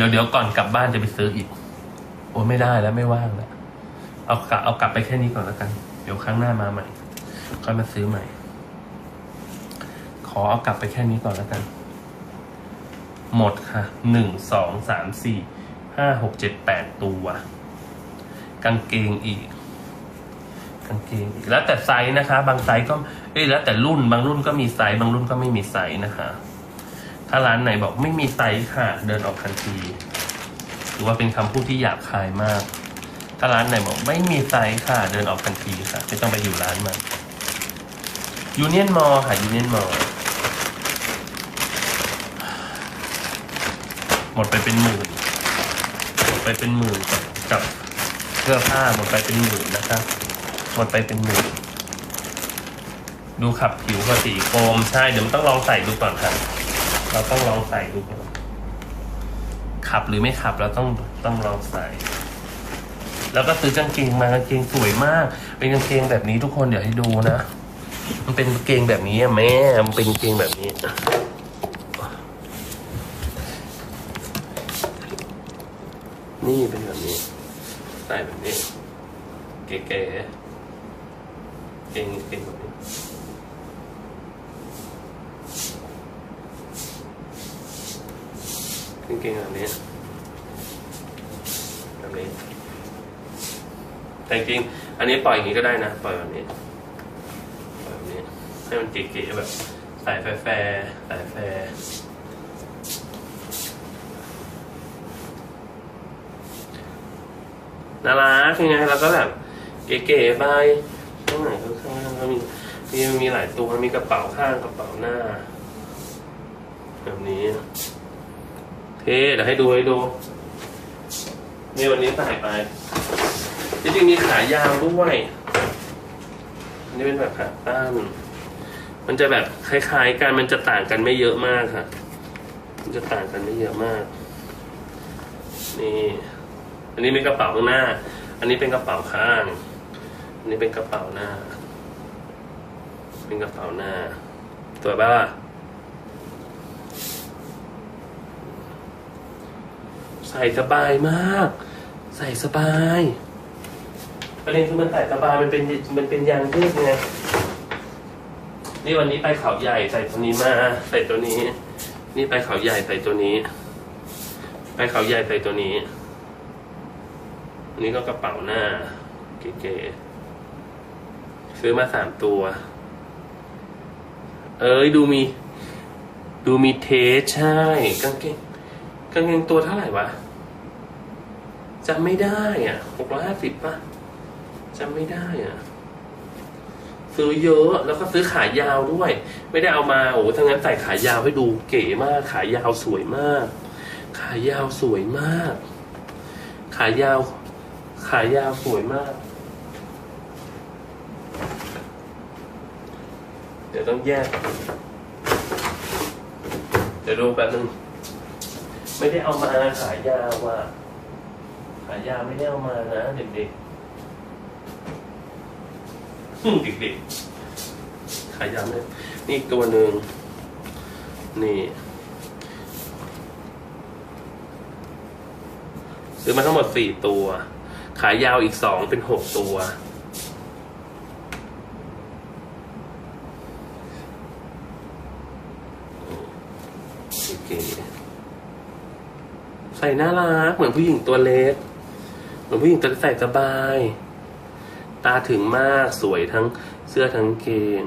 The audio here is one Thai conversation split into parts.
ดี๋ยวเดี๋ยวก่อนกลับบ้านจะไปซื้ออีก โอ้ไม่ได้แล้วไม่ว่างแล้วเอากลับเอากลับไปแค่นี้ก่อนแล้วกัน เดี๋ยวครั้งหน้ามาใหม่ค่อยมาซื้อใหม่ ขอเอากลับไปแค่นี้ก่อนแล้วกัน หมดค่ะหนึ่งสองสามสี่ห้าหกเจ็ดแปดตัวกางเกงอีกกางเกงอีกแล้วแต่ไซส์นะคะ บางไซส์ก็เอ้ยแล้วแต่รุ่นบางรุ่นก็มีไซส์บางรุ่นก็ไม่มีไซส์นะคะ ถ้าร้านไหนบอกไม่มีไซส์ค่ะเดินออกทันทีถือว่าเป็นคำพูดที่หยาบคายมาก ถ้าร้านไหนบอกไม่มีไซส์ค่ะเดินออกทันทีค่ะไม่ต้องไปอยู่ร้านมันยูเนียนมอค่ะยูเนียนมอหมดไปเป็นหมื่นหมดไปเป็นหมื่นกับกับเสื้อผ้าหมดไปเป็นหมื่นนะครับหมดไปเป็นหมื่นดูขับผิวกับสีโคมใช่เดี๋ยวมันต้องลองใส่ดูก่อนครับ เราต้องลองใส่ดูก่อนขับหรือไม่ขับเราต้องต้องลองใส่ แล้วก็ซื้อกางเกงมากางเกงสวยมาก เป็นกางเกงแบบนี้ทุกคนเดี๋ยวให้ดูนะ มันเป็นกางเกงแบบนี้อะแม่ มันเป็นกางเกงแบบนี้ นี่เป็นแบบนี้ ใส่แบบนี้ เก๋ๆเกงเกงแบบนี้ กาง เกงแบบนี้แบบนี้ แต่จริงอันนี้ปล่อยอย่างนี้ก็ได้นะปล่อยแบบนี้ปล่อยแบบนี้ ให้มันเก๋ๆแบบใส่แฟร์ๆใส่แฟร์น่ารักยังไงแล้วก็แบบเก๋ๆไปข้างไหนข้างๆก็มีมีมีหลายตัวมีกระเป๋าข้างกระเป๋าหน้า แบบนี้ เท่เดี๋ยวให้ดูให้ดูนี่วันนี้ใส่ไปจริงๆมีขายาวด้วยอันนี่เป็นแบบขาตั้นมันจะแบบคล้ายๆกันมันจะต่างกันไม่เยอะมากค่ะ มันจะต่างกันไม่เยอะมาก นี่ อันนี้เป็นกระเป๋าข้างหน้า อันนี้เป็นกระเป๋าข้าง อันนี้เป็นกระเป๋าหน้า เป็นกระเป๋าหน้าสวยปะล่ะ ใส่สบายมาก ใส่สบายประเด็นคือมันใส่สบายมันเป็นมันเป็นยางยืดไงนี่วันนี้ไปเขาใหญ่ใส่ตัวนี้มาใส่ตัวนี้ นี่ไปเขาใหญ่ใส่ตัวนี้ ไปเขาใหญ่ใส่ตัวนี้อันนี้ก็กระเป๋าหน้าเก๋ๆซื้อมาสามตัว เอ้ยดูมี ดูมีเทสใช่กางเกงางเกงตัวเท่าไหร่วะจำไม่ได้อะหกร้อยห้าสิบป่ะจำไม่ได้อะ ซื้อเยอะแล้วก็ซื้อขายาวด้วย ไม่ได้เอามาโอ้ทั้งนั้นใส่ขายาวให้ดูเก๋มาก ขายาวสวยมาก ขายาวสวยมาก ขายาว ขายาวสวยมาก เดี๋ยวต้องแยก เดี๋ยวดูแป๊บนึง ไม่ได้เอามาขายยาว่ะขายยาไม่ได้เอามานะเด็กๆเด็กๆขายยาเนี่ยนี่ตัวหนึ่งนี่ซื้อมาทั้งหมดสี่ตัว ขายยาวอีกสองเป็นหกตัว เก๋ๆ ใส่น่ารัก เหมือนผู้หญิงตัวเล็ก เหมือนผู้หญิงตัวใส่สบาย ตาถึงมากสวยทั้งเสื้อทั้งเกง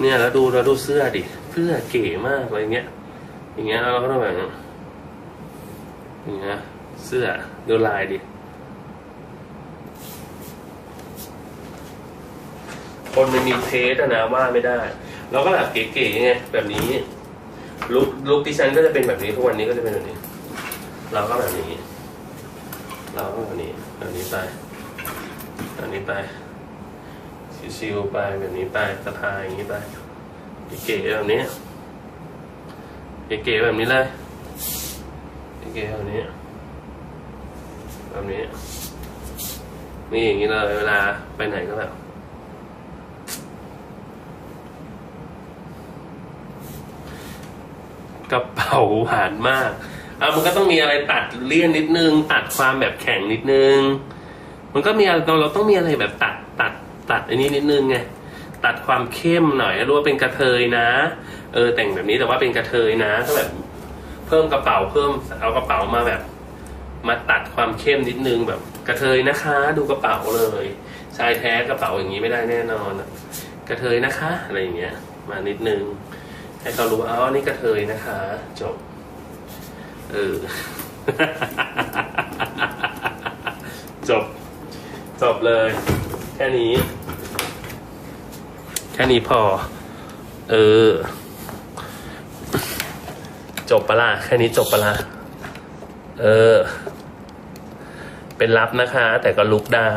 เนี่ยแล้วดูแล้วดูเสื้อดิเสื้อเก๋มากอะไรเงี้ย อย่างเงี้ยเราก็ต้องแบบอย่างเงี้ยเสื้อดูลายดิคนมันมีเทสอะนะว่าไม่ได้ เราก็แบบเก๋ๆไงแบบนี้ ลุกลุกที่ฉันก็จะเป็นแบบนี้ทุกวันนี้ก็จะเป็นแบบนี้ เราก็แบบนี้ เราก็แบบนี้แบบนี้ไปแบบนี้ไปชิวๆไปแบบนี้ไปสะพายอย่างนี้ไปเก๋ๆแบบนี้เก๋ๆแบบนี้เลยเก๋ๆแบบนี้แบบนี้นี่อย่างนี้เลยเวลาไปไหนก็แบบ กระเป๋าหวานมากอะมันก็ต้องมีอะไรตัดเลี่ยนนิดนึง ตัดความแบบแข็งนิดนึง มันก็มีอะไรเราเราต้องมีอะไรแบบตัดตัดตัดอันนี้นิดนึงไงตัดความเข้มหน่อยรู้ว่าเป็นกระเทยนะ เออแต่งแบบนี้แต่ว่าเป็นกระเทยนะก็แบบเพิ่มกระเป๋าเพิ่มเอากระเป๋ามาแบบ มาตัดความเข้มนิดนึงแบบกระเทยนะคะ ดูกระเป๋าเลยชายแท้กระเป๋าอย่างนี้ไม่ได้แน่นอนกระเทยนะคะ อะไรอย่างเงี้ย มานิดนึง ให้เขารู้ว่าอ๋อนี่กระเทยนะคะ จบ เออ จบ จบเลย แค่นี้ แค่นี้พอ เออ จบปะล่ะ แค่นี้จบปะล่ะ เออ เป็นลับนะคะ แต่ก็ลุกได้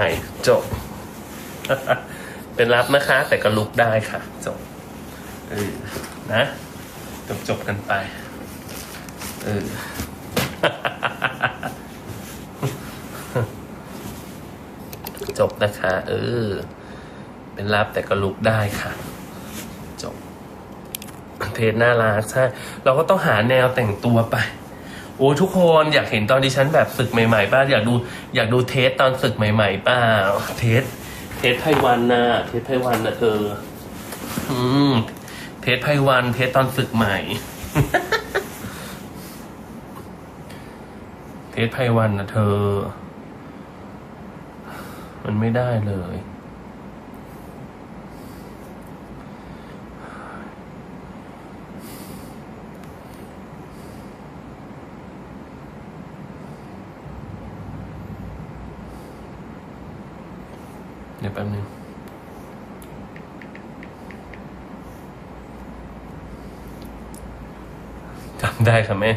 จบ เป็นลับนะคะ แต่ก็ลุกได้ค่ะ จบ เออ นะจบจบกันไปเออจบนะคะ เออ เป็นลับแต่ก็ลุกได้ค่ะ จบเทสน่ารักใช่ เราก็ต้องหาแนวแต่งตัวไป โอ้ทุกคนอยากเห็นตอนดิฉันแบบศึกใหม่ๆป้าอยากดูอยากดูเทสตอนศึกใหม่ๆป้าเทสเทสไพวันนะเทสไพวันนะเธอ อืม เทสไพวันเทสตอนศึกใหม่เทสไพวันนะเธอ มันไม่ได้เลย เดี๋ยวแป๊บนึง จำได้ค่ะแม่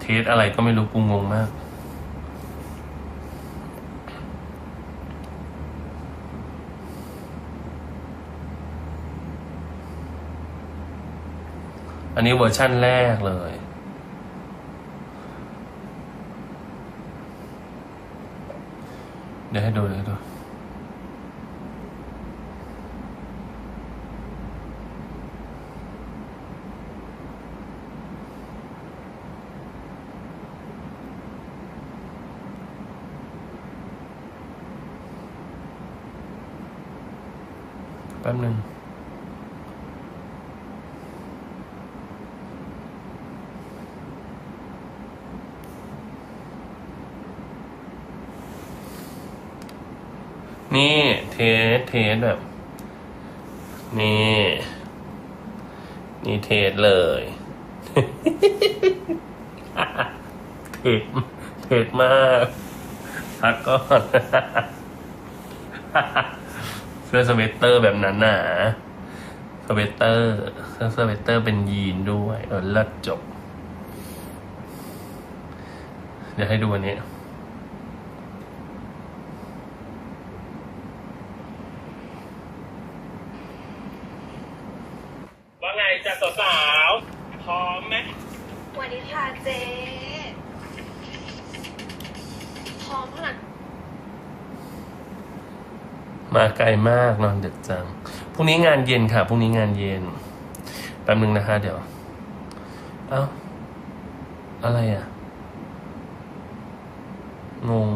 เทสอะไรก็ไม่รู้กูงงมากอันนี้เวอร์ชั่นแรกเลย เดี๋ยวให้ดูเดี๋ยวให้ดู ป๊บหนึ่งนี่เทสเทสแบบ นี่ นี่เทสเลยเทสเทสมากพักก่อน เสื้อสเวตเตอร์แบบนั้นหนาสเวตเตอร์เสื้อสเวตเตอร์เป็นยีนด้วย เออเลิศจบ เดี๋ยวให้ดูอันนี้ว่าไงจ้ะสาวๆพร้อมไหมสวัสดีค่ะเจ๊พร้อมขนาด มาไกลมากนอนดึกจังพรุ่งนี้งานเย็นค่ะพรุ่งนี้งานเย็นแป๊บนึงนะคะ เดี๋ยว เอ้า อะไรอะ งง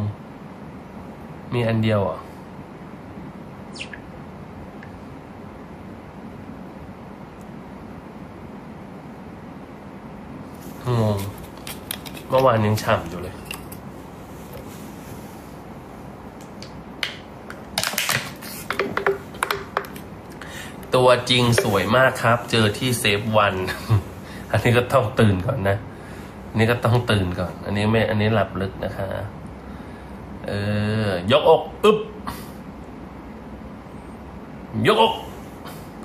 มีอันเดียวอะงงเมื่อวานยังฉ่ำอยู่เลย ตัวจริงสวยมากครับ เจอที่เซฟวัน อันนี้ก็ต้องตื่นก่อนนะอันนี้ก็ต้องตื่นก่อน อันนี้ไม่ อันนี้หลับลึกนะคะ เออ ยกอกอึบยกอก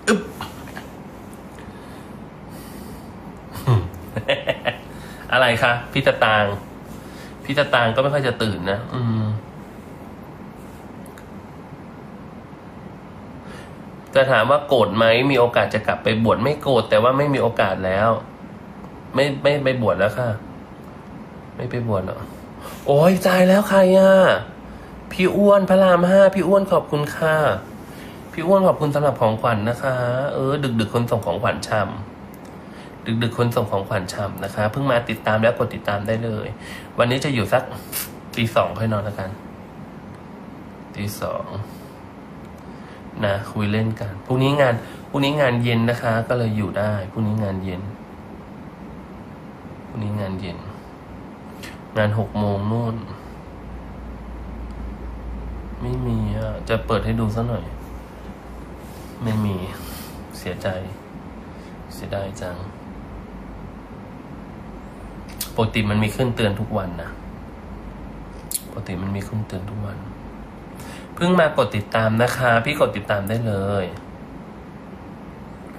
อึบอะไรคะพี่ตะตาง พี่ตะตางก็ไม่ค่อยจะตื่นนะ อืม จะถามว่าโกรธไหมมีโอกาสจะกลับไปบวชไม่โกรธแต่ว่าไม่มีโอกาสแล้ว ไม่ไม่ไปบวชแล้วค่ะ ไม่ไปบวชหรอโอ้ยตายแล้วใครอะพี่อ้วนพระรามห้าพี่อ้วนขอบคุณค่ะ พี่อ้วนขอบคุณสำหรับของขวัญนะคะ เออ ดึกดึกๆคนส่งของขวัญช่ำดึกดึกๆคนส่งของขวัญช่ำนะคะ เพิ่งมาติดตามแล้วกดติดตามได้เลย วันนี้จะอยู่สักตีสองค่อยนอนแล้วกันตีสอง นะคุยเล่นกันพรุ่งนี้งานพรุ่งนี้งานเย็นนะคะ ก็เลยอยู่ได้พรุ่งนี้งานเย็นพรุ่งนี้งานเย็น งานหกโมงนู่น ไม่มีอะจะเปิดให้ดูสักหน่อย ไม่มีเสียใจ เสียดายจังปกติมันมีขึ้นเตือนทุกวันนะปกติมันมีขึ้นเตือนทุกวัน เพิ่งมากดติดตามนะคะ พี่กดติดตามได้เลย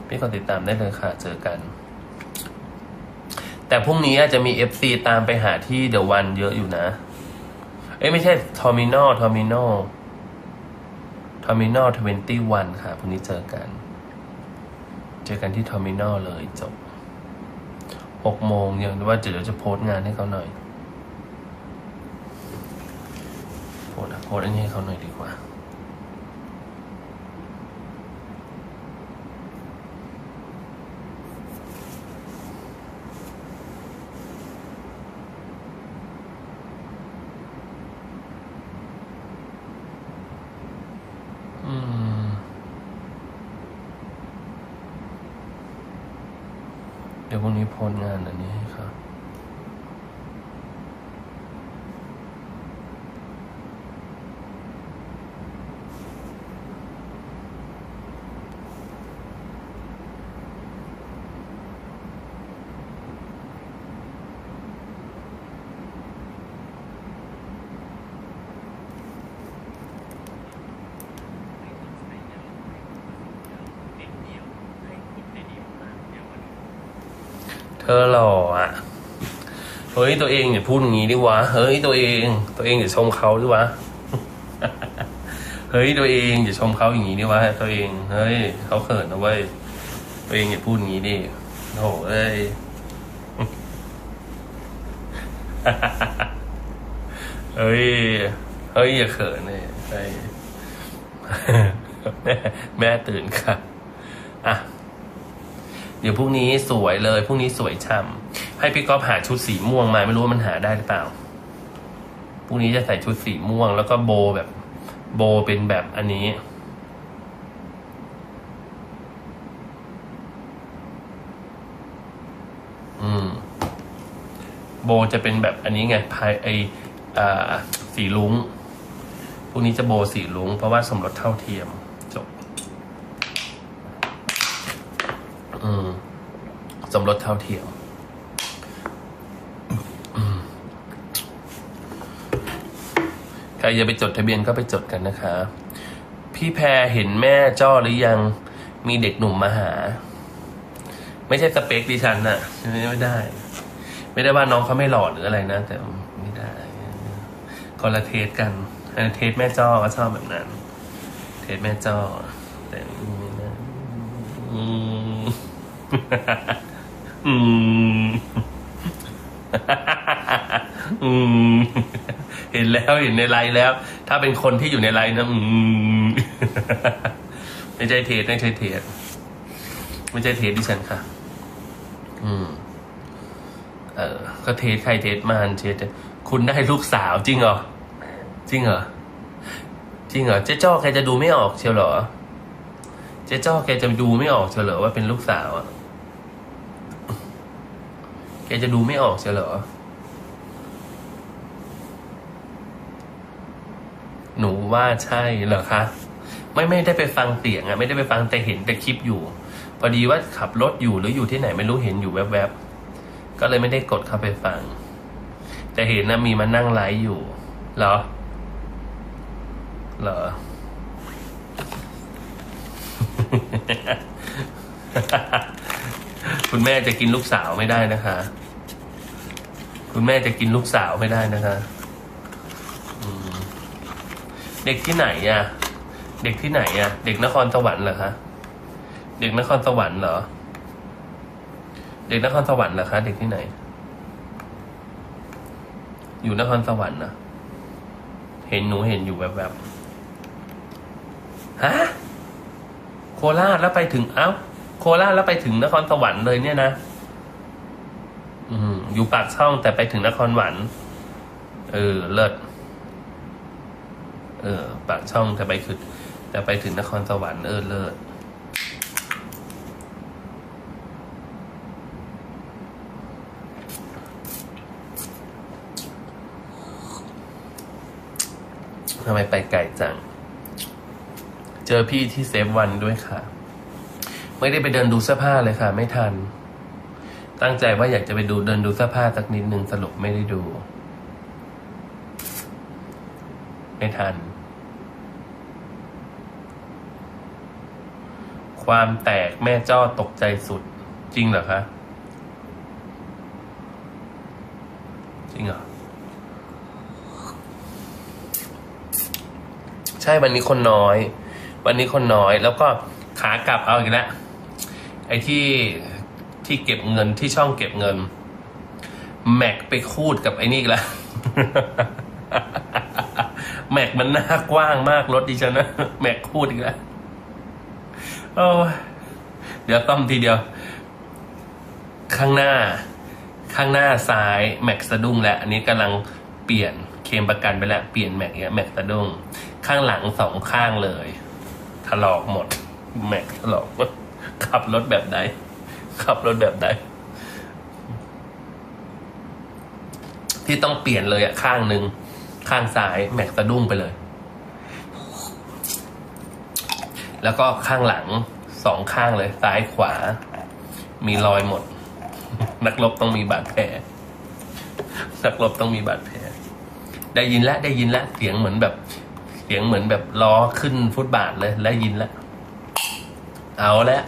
พี่กดติดตามได้เลยค่ะ เจอกัน แต่พรุ่งนี้อาจจะมีเอฟซีตามไปหาที่เดอะวันเยอะอยู่นะ เอ้ยไม่ใช่ทอมินอลทอมินอลทอมินอลทเวนตี้วันค่ะพรุ่งนี้เจอกัน เจอกันที่ทอมินอลเลยจบหกโมงยังว่าเดี๋ยวจะโพสต์งานให้เขาหน่อย โพสต์อะโพสต์อันนี้ให้เขาหน่อยดีกว่าอืมเดี๋ยวพรุ่งนี้โพสต์งานอัน ธอหล่ออะ เฮ้ยตัวเองอย่าพูดอย่างนี้ดิวะ เฮ้ยตัวเอง ตัวเองอย่าชมเขาดิวะ เฮ้ยตัวเองอย่าชมเขาอย่างนี้ดิวะตัวเอง เฮ้ยเขาเขินนะเว้ย ตัวเองอย่าพูดอย่างนี้ดิโถ่เอ้ยเฮ้ย เฮ้ยอย่าเขินเลยเฮ้ยแม่แม่ตื่นค่ะ อะ เดี๋ยวพรุ่งนี้สวยเลยพรุ่งนี้สวยช่ำให้พี่ก๊อฟหาชุดสีม่วงมาไม่รู้ว่ามันหาได้หรือเปล่าพรุ่งนี้จะใส่ชุดสีม่วง แล้วก็โบแบบโบเป็นแบบอันนี้อืมโบจะเป็นแบบอันนี้ไงพายไออ่าสีลุงพรุ่งนี้จะโบสีลุงเพราะว่าสมรสเท่าเทียม จบ อืม สมรสเท่าเทียมใครจะไปจดทะเบียนก็ไปจดกันนะคะ พี่แพรเห็นแม่จ้อหรือยังมีเด็กหนุ่มมาหา ไม่ใช่สเปคดิฉันน่ะไม่ได้ ไม่ได้ว่าน้องเขาไม่หล่อหรืออะไรนะ แต่ไม่ได้คนละเทสกันอันเทสแม่จ้อก็ชอบแบบนั้น เทสแม่จ้อแต่ไม่ได้อืม อืม อืม เห็นแล้วเห็นในไลน์แล้ว ถ้าเป็นคนที่อยู่ในไลน์นะ อืม ไม่ใช่เทสไม่ใช่เทสไม่ใช่เทสดิฉันค่ะ อืม เออ ก็เทสใครเทสมันเทสคุณได้ลูกสาวจริงเหรอ จริงเหรอ จริงเหรอ เจ๊จ้อแกจะดูไม่ออกเชียวเหรอ เจ๊จ้อแกจะดูไม่ออกเชียวเหรอว่าเป็นลูกสาวอะ แกจะดูไม่ออกเชียเหรอ หนูว่าใช่เหรอคะ ไม่ไม่ได้ไปฟังเสียงอะไม่ได้ไปฟังแต่เห็นแต่คลิปอยู่ พอดีว่าขับรถอยู่หรืออยู่ที่ไหนไม่รู้เห็นอยู่แวบๆ ก็เลยไม่ได้กดเข้าไปฟัง แต่เห็นนะมีมานั่งไลฟ์อยู่ เหรอ เหรอ คุณแม่จะกินลูกสาวไม่ได้นะคะ คุณแม่จะกินลูกสาวไม่ได้นะคะเด็กที่ไหนอะเด็กที่ไหนอะเด็กนครสวรรค์เหรอคะ เด็กนครสวรรค์เหรอ เด็กนครสวรรค์เหรอคะ เด็กที่ไหน อยู่นครสวรรค์นะเห็นหนูเห็นอยู่แบบแบบฮะ โคราชแล้วไปถึงเอ้า โคราชแล้วไปถึงนครสวรรค์เลยเนี่ยนะอืมอยู่ปากช่องแต่ไปถึงนครสวรรค์เออ เลิศเออ ปากช่องแต่ไปถึงแต่ไปถึงนครสวรรค์เออเลิศทำไมไปไกลจัง เจอพี่ที่เซฟวันด้วยค่ะ ไม่ได้ไปเดินดูเสื้อผ้าเลยค่ะ ไม่ทัน ตั้งใจว่าอยากจะไปดูเดินดูเสื้อผ้าสักนิดหนึ่งสรุปไม่ได้ดู ไม่ทัน ความแตกแม่จ้อตกใจสุด จริงเหรอคะจริงเหรอใช่วันนี้คนน้อย วันนี้คนน้อยแล้วก็ขากลับเอาอีกแล้ว ไอ้ที่ที่เก็บเงินที่ช่องเก็บเงิน แม็กไปคูดกับไอ้นี่แล้วแม็กมันหน้ากว้างมากรถดิฉันนะแม็กคูดอีกแล้วโอ้เดี๋ยวต้อมทีเดียว ข้างหน้า ข้างหน้าซ้ายแม็กสะดุ้งแล้วอันนี้กำลังเปลี่ยนเคมประกันไปแล้วเปลี่ยนแม็กเนี่ยแม็กสะดุ้งข้างหลังสองข้างเลยถลอกหมด แม็กถลอกหมด ขับรถแบบไหน ขับรถแบบไหน ที่ต้องเปลี่ยนเลยอะข้างหนึ่ง ข้างซ้าย แม็กสะดุ้งไปเลย แล้วก็ข้างหลังสองข้างเลยซ้ายขวา มีรอยหมด นักรบต้องมีบาดแผลนักรบต้องมีบาดแผลได้ยินแล้วได้ยินแล้วเสียงเหมือนแบบ เสียงเหมือนแบบล้อขึ้นฟุตบาทเลย แล้วยินแล้ว เอาแล้ว